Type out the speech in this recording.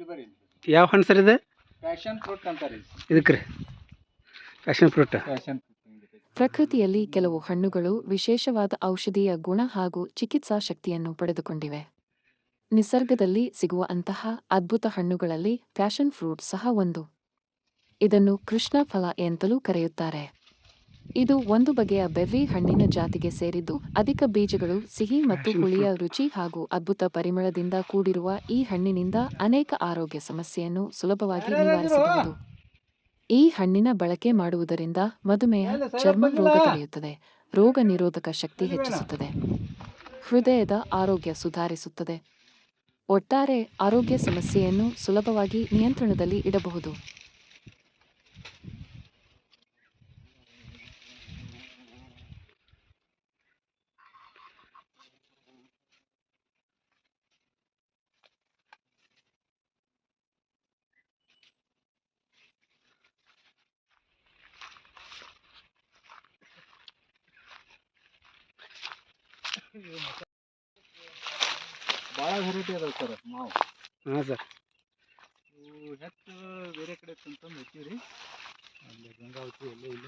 ಇಲ್ಲಿ ಬರ್ರಿ ಯಾವ ಹಣ್ಣು ಸರ್ ಇದೆ? ಪ್ಯಾಷನ್ ಫ್ರೂಟ್ ಅಂತಾರೆ ಇದಕ್ಕೆ ರೀ. ಪ್ಯಾಷನ್ ಫ್ರೂಟ್ ಪ್ಯಾಷನ್ ಪ್ರಕೃತಿಯಲ್ಲಿ ಕೆಲವು ಹಣ್ಣುಗಳು ವಿಶೇಷವಾದ ಔಷಧೀಯ ಗುಣ ಹಾಗೂ ಚಿಕಿತ್ಸಾ ಶಕ್ತಿಯನ್ನು ಪಡೆದುಕೊಂಡಿವೆ. ನಿಸರ್ಗದಲ್ಲಿ ಸಿಗುವ ಅಂತಹ ಅದ್ಭುತ ಹಣ್ಣುಗಳಲ್ಲಿ ಪ್ಯಾಷನ್ ಫ್ರೂಟ್ ಸಹ ಒಂದು. ಇದನ್ನು ಕೃಷ್ಣ ಫಲ ಎಂತಲೂ ಕರೆಯುತ್ತಾರೆ. ಇದು ಒಂದು ಬಗೆಯ ಬೆರ್ರಿ ಹಣ್ಣಿನ ಜಾತಿಗೆ ಸೇರಿದ್ದು ಅಧಿಕ ಬೀಜಗಳು ಸಿಹಿ ಮತ್ತು ಹುಳಿಯ ರುಚಿ ಹಾಗೂ ಅದ್ಭುತ ಪರಿಮಳದಿಂದ ಕೂಡಿರುವ ಈ ಹಣ್ಣಿನಿಂದ ಅನೇಕ ಆರೋಗ್ಯ ಸಮಸ್ಯೆಯನ್ನು ಸುಲಭವಾಗಿ ನಿವಾರಿಸಬಹುದು. ಈ ಹಣ್ಣಿನ ಬಳಕೆ ಮಾಡುವುದರಿಂದ ಮಧುಮೇಹ ಚರ್ಮ ರೋಗ ತಡೆಯುತ್ತದೆ. ರೋಗ ನಿರೋಧಕ ಶಕ್ತಿ ಹೆಚ್ಚಿಸುತ್ತದೆ. ಹೃದಯದ ಆರೋಗ್ಯ ಸುಧಾರಿಸುತ್ತದೆ. ಒಟ್ಟಾರೆ ಆರೋಗ್ಯ ಸಮಸ್ಯೆಯನ್ನು ಸುಲಭವಾಗಿ ನಿಯಂತ್ರಣದಲ್ಲಿ ಇಡಬಹುದು. ಭಾಳ ವೆರೈಟಿ ಅದಾವೆ ಸರ್ ಮಾವು. ಹಾಂ ಸರ್. ಇವು ಹೆಚ್ಚು ಬೇರೆ ಕಡೆ ತಂತಂದು ರೀ ಅಲ್ಲಿ ಗಂಗಾವತಿ ಎಲ್ಲೇ ಇಲ್ಲ.